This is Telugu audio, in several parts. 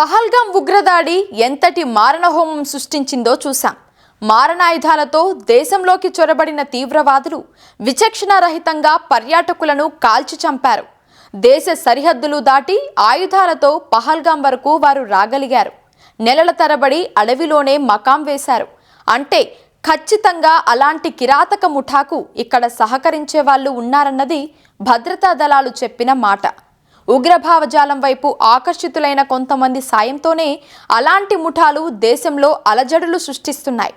పహల్గాం ఉగ్రదాడి ఎంతటి మారణహోమం సృష్టించిందో చూశాం. మారణాయుధాలతో దేశంలోకి చొరబడిన తీవ్రవాదులు విచక్షణారహితంగా పర్యాటకులను కాల్చి చంపారు. దేశ సరిహద్దులు దాటి ఆయుధాలతో పహల్గాం వరకు వారు రాగలిగారు. నెలల తరబడి అడవిలోనే మకాం వేశారు. అంటే ఖచ్చితంగా అలాంటి కిరాతక ముఠాకు ఇక్కడ సహకరించే వాళ్ళు ఉన్నారన్నది భద్రతా దళాలు చెప్పిన మాట. ఉగ్రభావజాలం వైపు ఆకర్షితులైన కొంతమంది సాయంతోనే అలాంటి ముఠాలు దేశంలో అలజడులు సృష్టిస్తున్నాయి.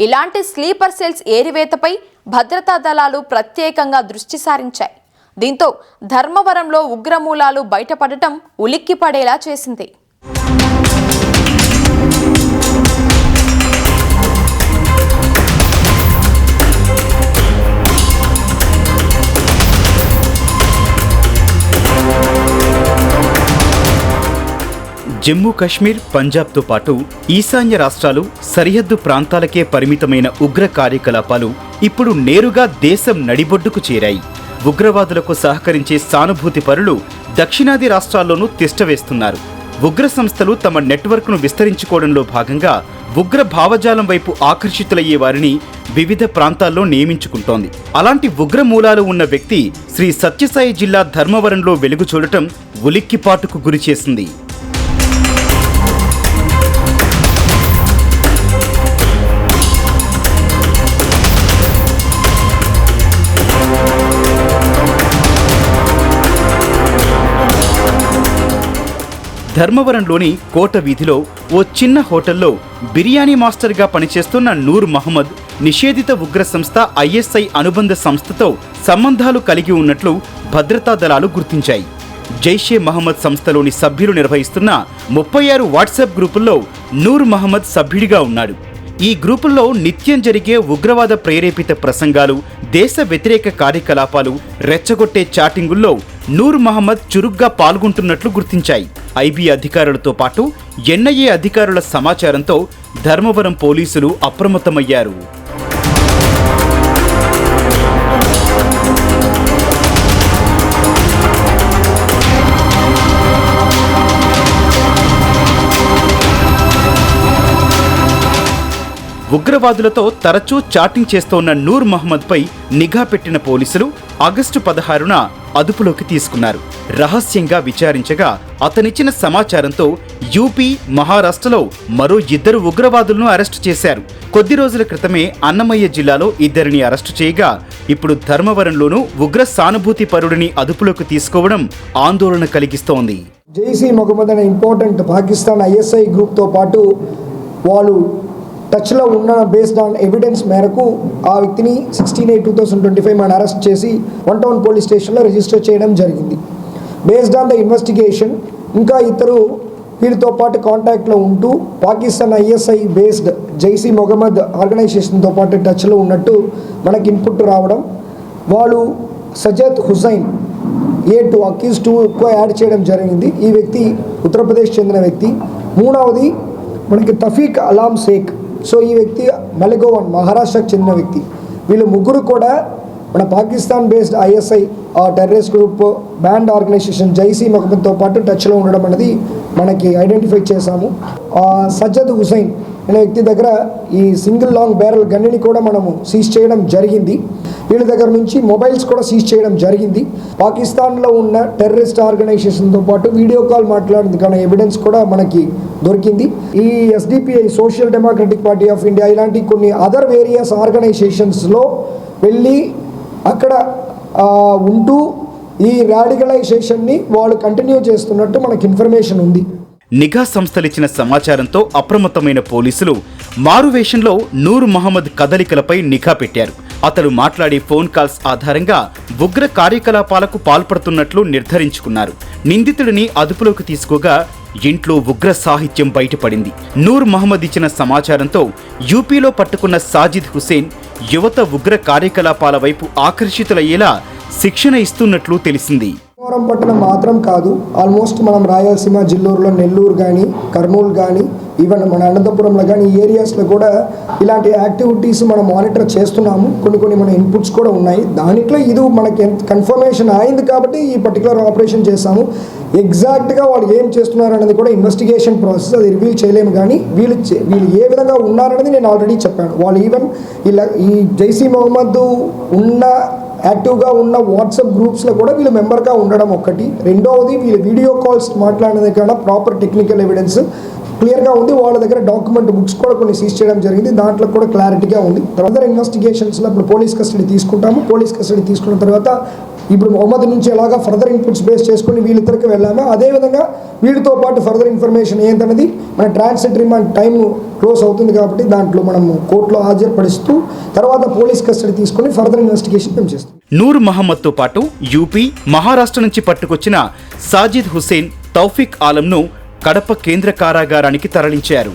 ఇలాంటి స్లీపర్ సెల్స్ ఏరివేతపై భద్రతా దళాలు ప్రత్యేకంగా దృష్టి సారించాయి. దీంతో ధర్మవరంలో ఉగ్రమూలాలు బయటపడటం ఉలిక్కిపడేలా చేసింది. జమ్మూ కాశ్మీర్ పంజాబ్తో పాటు ఈశాన్య రాష్ట్రాలు సరిహద్దు ప్రాంతాలకే పరిమితమైన ఉగ్ర కార్యకలాపాలు ఇప్పుడు నేరుగా దేశం నడిబొడ్డుకు చేరాయి. ఉగ్రవాదులకు సహకరించే సానుభూతి పరులు దక్షిణాది రాష్ట్రాల్లోనూ తిష్టవేస్తున్నారు. ఉగ్ర సంస్థలు తమ నెట్వర్క్ను విస్తరించుకోవడంలో భాగంగా ఉగ్ర భావజాలం వైపు ఆకర్షితులయ్యే వారిని వివిధ ప్రాంతాల్లో నియమించుకుంటోంది. అలాంటి ఉగ్ర మూలాలు ఉన్న వ్యక్తి శ్రీ సత్యసాయి జిల్లా ధర్మవరంలో వెలుగు చూడటం ఉలిక్కిపాటుకు గురిచేసింది ధర్మవరంలోని కోట వీధిలో ఓ చిన్న హోటల్లో బిర్యానీ మాస్టర్గా పనిచేస్తున్న నూర్ మహమ్మద్ నిషేధిత ఉగ్ర సంస్థ ఐఎస్ఐ అనుబంధ సంస్థతో సంబంధాలు కలిగి ఉన్నట్లు భద్రతా దళాలు గుర్తించాయి. జైషే మహమ్మద్ సంస్థలోని సభ్యులు నిర్వహిస్తున్న ముప్పై ఆరు వాట్సాప్ గ్రూపుల్లో నూర్ మహమ్మద్ సభ్యుడిగా ఉన్నాడు. ఈ గ్రూపుల్లో నిత్యం జరిగే ఉగ్రవాద ప్రేరేపిత ప్రసంగాలు దేశ వ్యతిరేక కార్యకలాపాలు రెచ్చగొట్టే చాటింగుల్లో నూర్ మహమ్మద్ చురుగ్గా పాల్గొంటున్నట్లు గుర్తించాయి. ఐబీ అధికారులతో పాటు ఎన్ఐఏ అధికారుల సమాచారంతో ధర్మవరం పోలీసులు అప్రమత్తమయ్యారు. ఉగ్రవాదులతో తరచూ చాటింగ్ చేస్తోన్న నూర్ మహమ్మద్పై నిఘా పెట్టిన పోలీసులు ఆగస్టు పదహారున అదుపులోకి తీసుకున్నారు. రహస్యంగా విచారించగా అతనిచ్చిన సమాచారంతో యూపీ మహారాష్ట్రలో మరో ఇద్దరు ఉగ్రవాదులను అరెస్టు చేశారు. కొద్ది రోజుల క్రితమే అన్నమయ్య జిల్లాలో ఇద్దరిని అరెస్టు చేయగా ఇప్పుడు ధర్మవరంలోనూ ఉగ్ర సానుభూతి పరుడిని అదుపులోకి తీసుకోవడం ఆందోళన కలిగిస్తోంది. జైసీ మొహమ్మద్ అనే ఇంపార్టెంట్ పాకిస్తాన్ ఐఎస్ఐ గ్రూప్తో పాటు వాళ్ళు టచ్లో ఉన్న బేస్డ్ ఆన్ ఎవిడెన్స్ మేరకు ఆ వ్యక్తిని sixteen eight two thousand twenty five మనం అరెస్ట్ చేసి వన్ టౌన్ పోలీస్ స్టేషన్లో రిజిస్టర్ చేయడం జరిగింది. బేస్డ్ ఆన్ ద ఇన్వెస్టిగేషన్ ఇంకా ఇతరు వీరితో పాటు కాంటాక్ట్లో ఉంటూ పాకిస్తాన్ ఐఎస్ఐ బేస్డ్ జైసీ మొహమ్మద్ ఆర్గనైజేషన్తో పాటు టచ్లో ఉన్నట్టు మనకి ఇన్పుట్ రావడం. వాళ్ళు Sajad Hussain A two accused too ఎక్కువ యాడ్ చేయడం జరిగింది. ఈ వ్యక్తి ఉత్తరప్రదేశ్ చెందిన వ్యక్తి. మూడవది మనకి తఫీక్ అలాం షేక్. సో ఈ వ్యక్తి మలిగోవన్ మహారాష్ట్రకు చెందిన వ్యక్తి. వీళ్ళు ముగ్గురు కూడా మన పాకిస్తాన్ బేస్డ్ ఐఎస్ఐ ఆ terrorist group band organisation Jaish మొహమ్మద్తో పాటు టచ్లో ఉండడం అనేది మనకి ఐడెంటిఫై చేశాము. సజ్జద్ హుసైన్ అనే వ్యక్తి దగ్గర ఈ సింగిల్ లాంగ్ బ్యారల్ గన్నిని కూడా మనము సీజ్ చేయడం జరిగింది. వీళ్ళ దగ్గర నుంచి మొబైల్స్ కూడా సీజ్ చేయడం జరిగింది. పాకిస్తాన్లో ఉన్న టెర్రరిస్ట్ ఆర్గనైజేషన్తో పాటు వీడియో కాల్ మాట్లాడింది కానీ ఎవిడెన్స్ కూడా మనకి దొరికింది. ఈ SDPI social democratic party of India ఇలాంటి కొన్ని అదర్ వేరియస్ ఆర్గనైజేషన్స్లో వెళ్ళి అక్కడ ఉంటూ ఈ రాడికలైజేషన్ని వాళ్ళు కంటిన్యూ చేస్తున్నట్టు మనకి ఇన్ఫర్మేషన్ ఉంది. నిఘా సంస్థలిచ్చిన సమాచారంతో అప్రమత్తమైన పోలీసులు మారువేషంలో నూర్ మహమ్మద్ కదలికలపై నిఘా పెట్టారు. అతడు మాట్లాడే ఫోన్ కాల్స్ ఆధారంగా ఉగ్ర కార్యకలాపాలకు పాల్పడుతున్నట్లు నిర్ధారించుకున్నారు. నిందితుడిని అదుపులోకి తీసుకోగా ఇంట్లో ఉగ్ర సాహిత్యం బయటపడింది. నూర్ మహమ్మద్ ఇచ్చిన సమాచారంతో యూపీలో పట్టుకున్న సాజిద్ హుసేన్ యువత ఉగ్ర కార్యకలాపాల వైపు ఆకర్షితులయ్యేలా శిక్షణ ఇస్తున్నట్లు తెలిసింది. భీమవరం పట్టణం మాత్రం కాదు. ఆల్మోస్ట్ మనం రాయలసీమ జిల్లూరులో నెల్లూరు కానీ కర్నూలు కానీ ఈవెన్ మన అనంతపురంలో కానీ ఈ ఏరియాస్లో కూడా ఇలాంటి యాక్టివిటీస్ మనం మానిటర్ చేస్తున్నాము. కొన్ని కొన్ని మన ఇన్పుట్స్ కూడా ఉన్నాయి. దాంట్లో ఇది మనకి కన్ఫర్మేషన్ అయింది కాబట్టి ఈ పర్టికులర్ ఆపరేషన్ చేశాము. ఎగ్జాక్ట్గా వాళ్ళు ఏం చేస్తున్నారు అనేది కూడా ఇన్వెస్టిగేషన్ ప్రాసెస్ అది రివీల్ చేయలేము కానీ వీళ్ళు వీళ్ళు ఏ విధంగా ఉన్నారనేది నేను ఆల్రెడీ చెప్పాను. వాళ్ళు ఈవెన్ ఇలా ఈ జైసీ మహమ్మద్ ఉన్న యాక్టివ్గా ఉన్న వాట్సాప్ గ్రూప్స్లో కూడా వీళ్ళు మెంబర్గా ఉండడం ఒకటి రెండవది వీళ్ళు వీడియో కాల్స్ మాట్లాడినది కన్నా ప్రాపర్ టెక్నికల్ ఎవిడెన్స్ క్లియర్గా ఉంది. వాళ్ళ దగ్గర డాక్యుమెంట్ బుక్స్ కూడా కొన్ని సీజ్ చేయడం జరిగింది. దాంట్లో కూడా క్లారిటీగా ఉంది. తర్వాత ఇన్వెస్టిగేషన్స్లో ఇప్పుడు పోలీస్ కస్టడీ తీసుకుంటాము. పోలీస్ కస్టడీ తీసుకున్న తర్వాత ఇప్పుడు మొహమ్మద్ నుంచి ఎలాగా ఫర్దర్ ఇన్పుట్స్ బేస్ చేసుకుని వీళ్ళిద్దరికి వెళ్ళామో అదేవిధంగా వీటితో పాటు ఫర్దర్ ఇన్ఫర్మేషన్ ఏంటన్నది మన ట్రాన్సిట్ రిమాండ్ టైం క్లోజ్ అవుతుంది కాబట్టి దాంట్లో మనం కోర్టులో హాజరుపరుస్తూ తర్వాత పోలీస్ కస్టడీ తీసుకొని ఫర్దర్ ఇన్వెస్టిగేషన్ మేము చేస్తాం. నూర్ మహమ్మద్తో పాటు యూపీ మహారాష్ట్ర నుంచి పట్టుకొచ్చిన సాజిద్ హుసేన్ తౌఫిక్ ఆలంను కడప కేంద్ర కారాగారానికి తరలించారు.